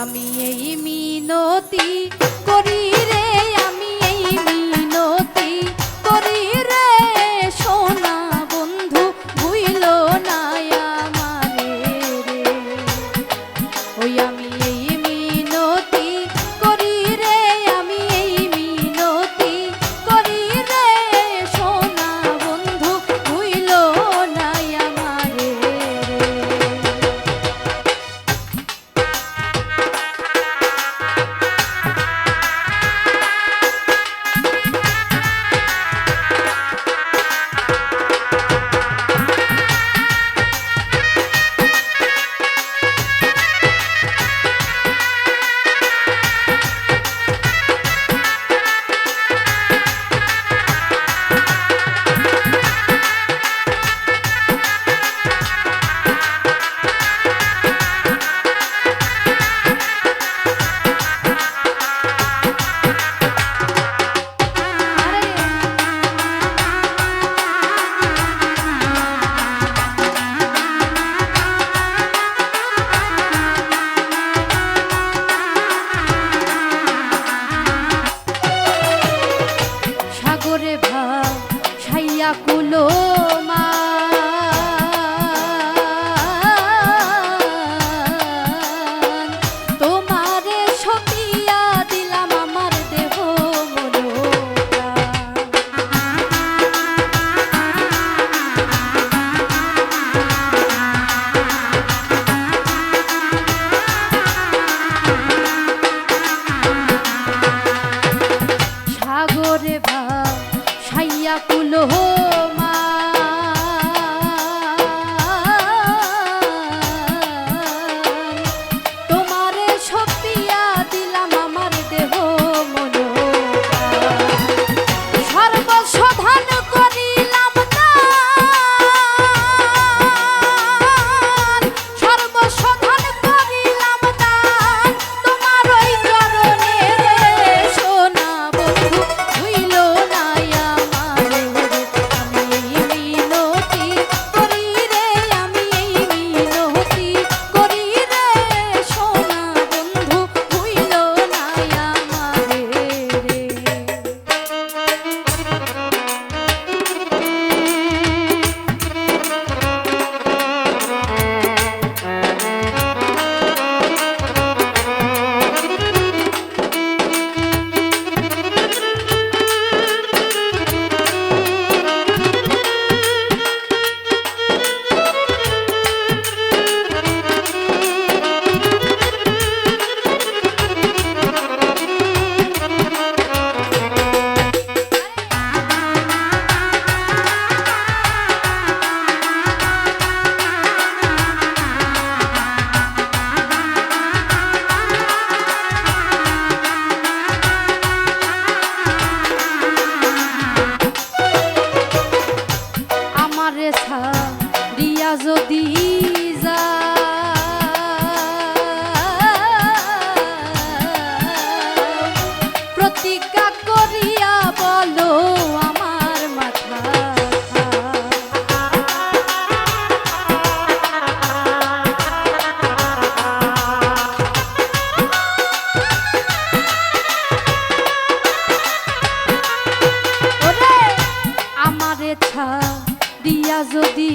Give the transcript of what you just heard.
আমি এই মিনতি করি। সাইয়া কুলো মা। করিয়া বলো আমার মাথা। ওরে আমারে দিয়া যদি